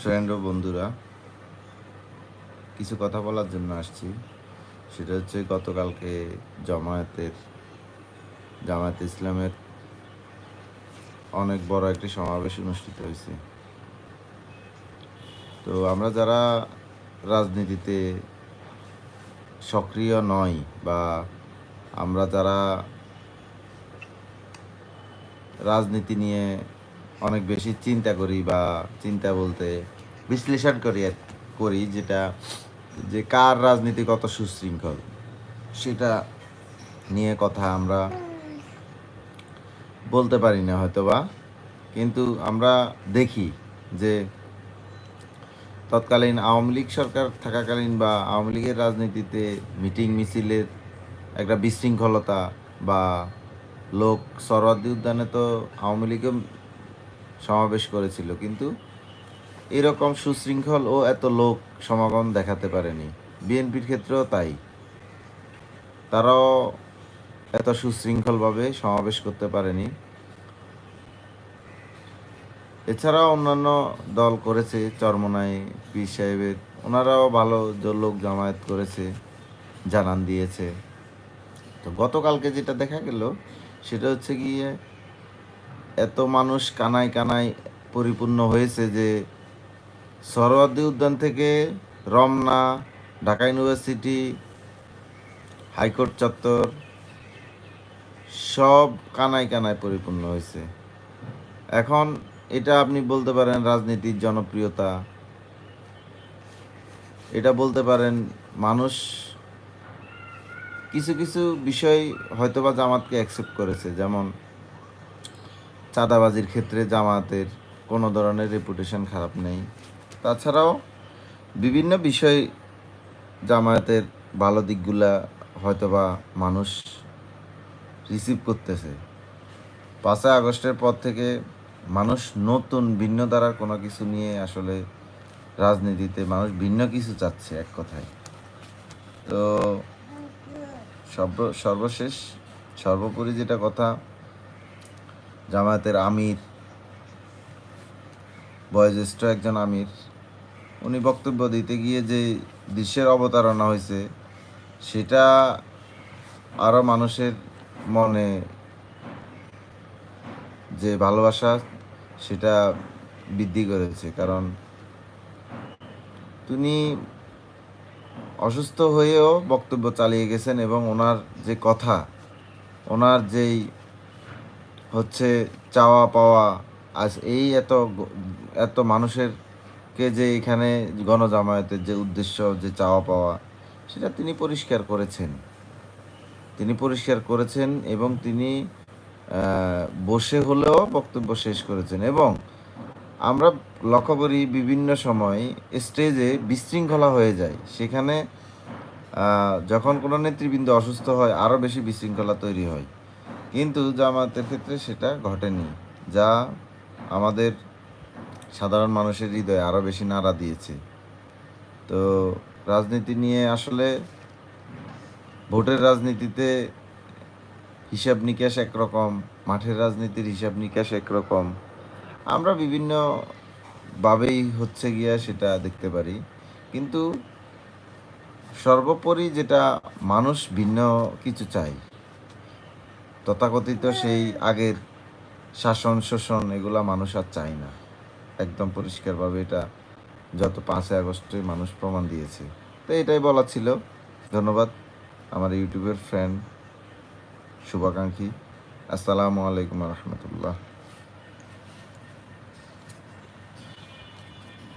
Friend ও বন্ধুরা, কিছু কথা বলার জন্য আসছি। সেটা হচ্ছে গতকালকে জামায়াতের, জামায়াত ইসলামের অনেক বড় একটি সমাবেশ অনুষ্ঠিত হয়েছে। তো আমরা যারা রাজনীতিতে সক্রিয় নই বা আমরা যারা রাজনীতি নিয়ে অনেক বেশি চিন্তা করি বা চিন্তা বলতে বিশ্লেষণ করি করি যেটা যে কার রাজনীতি কত সুশৃঙ্খল সেটা নিয়ে কথা আমরা বলতে পারি না হয়তোবা। কিন্তু আমরা দেখি যে তৎকালীন আওয়ামী লীগ সরকার থাকাকালীন বা আওয়ামী লীগের রাজনীতিতে মিটিং মিছিলের একটা বিশৃঙ্খলতা বা লোক সরওয়ার্দী উদ্যানে তো আওয়ামী লীগও সমাবেশ করেছিল, কিন্তু এরকম সুশৃঙ্খল ও এত লোক সমাগম দেখাতে পারেনি। বিএনপির ক্ষেত্রেও তাই। তারাও এত সুশৃঙ্খলভাবে সমাবেশ করতে পারেনি। এছাড়াও অন্যান্য দল করেছে, চরমনাই, পীর সাহেবের। ওনারাও ভালো লোক জামায়াত করেছে, জানান দিয়েছে। তো গতকালকে যেটা দেখা গেল, সেটা হচ্ছে গিয়ে এত মানুষ কানায় কানায় পরিপূর্ণ হয়েছে যে সরোয়ার্দী উদ্যান থেকে রমনা, ঢাকা ইউনিভার্সিটি, হাইকোর্ট চত্বর সব কানায় কানায় পরিপূর্ণ হয়েছে। এখন এটা আপনি বলতে পারেন রাজনীতির জনপ্রিয়তা। এটা বলতে পারেন মানুষ কিছু কিছু বিষয় হয়তোবা জামাতকে অ্যাকসেপ্ট করেছে, যেমন চাঁদাবাজির ক্ষেত্রে জামাতের কোনো ধরনের রেপুটেশন খারাপ নেই। তাছাড়াও বিভিন্ন বিষয় জামায়াতের ভালো দিকগুলা হয়তোবা মানুষ রিসিভ করতেছে। পাঁচই আগস্টের পর থেকে মানুষ নতুন, ভিন্ন ধারার কোনো কিছু নিয়ে আসলে রাজনীতিতে মানুষ ভিন্ন কিছু চাচ্ছে এক কথায়। তো সর্ব, সর্বশেষ, সর্বোপরি যেটা কথা জামায়াতের আমির, বয়োজ্যেষ্ঠ একজন আমির, উনি বক্তব্য দিতে গিয়ে যে দৃশ্যের অবতারণা হয়েছে, সেটা আরও মানুষের মনে যে ভালোবাসা, সেটা বৃদ্ধি করেছে। কারণ তিনি অসুস্থ হয়েও বক্তব্য চালিয়ে গেছেন এবং ওনার যে কথা, ওনার যেই হচ্ছে চাওয়া পাওয়া, আজ এই এত এত মানুষের কে যে এখানে গণজামায়াতের যে উদ্দেশ্য, যে চাওয়া পাওয়া, সেটা তিনি পরিষ্কার করেছেন। তিনি পরিষ্কার করেছেন এবং তিনি বসে হলেও বক্তব্য শেষ করেছেন এবং আমরা লক্ষ্য করি বিভিন্ন সময় স্টেজে বিশৃঙ্খলা হয়ে যায়। সেখানে যখন কোনো নেতৃবৃন্দ অসুস্থ হয়, আরও বেশি বিশৃঙ্খলা তৈরি হয়। কিন্তু জামায়াতের ক্ষেত্রে সেটা ঘটেনি, যা আমাদের সাধারণ মানুষের হৃদয়ে আরও বেশি নাড়া দিয়েছে। তো রাজনীতি নিয়ে আসলে ভোটের রাজনীতিতে হিসাব নিকাশ একরকম, মাঠের রাজনীতির হিসাব নিকাশ একরকম, আমরা বিভিন্ন ভাবেই হচ্ছে গিয়া সেটা দেখতে পারি। কিন্তু সর্বোপরি যেটা মানুষ ভিন্ন কিছু চাই তথাকথিত সেই আগের শাসন, শোষণ এগুলা মানুষ আর চায় না। একদম পরিষ্কারভাবে এটা যত পাঁচই আগস্টে মানুষ প্রমাণ দিয়েছে। তো এটাই বলা ছিল। ধন্যবাদ আমার ইউটিউবের ফ্রেন্ড শুভাকাঙ্ক্ষী। আসসালামু আলাইকুম রহমতুল্লাহ।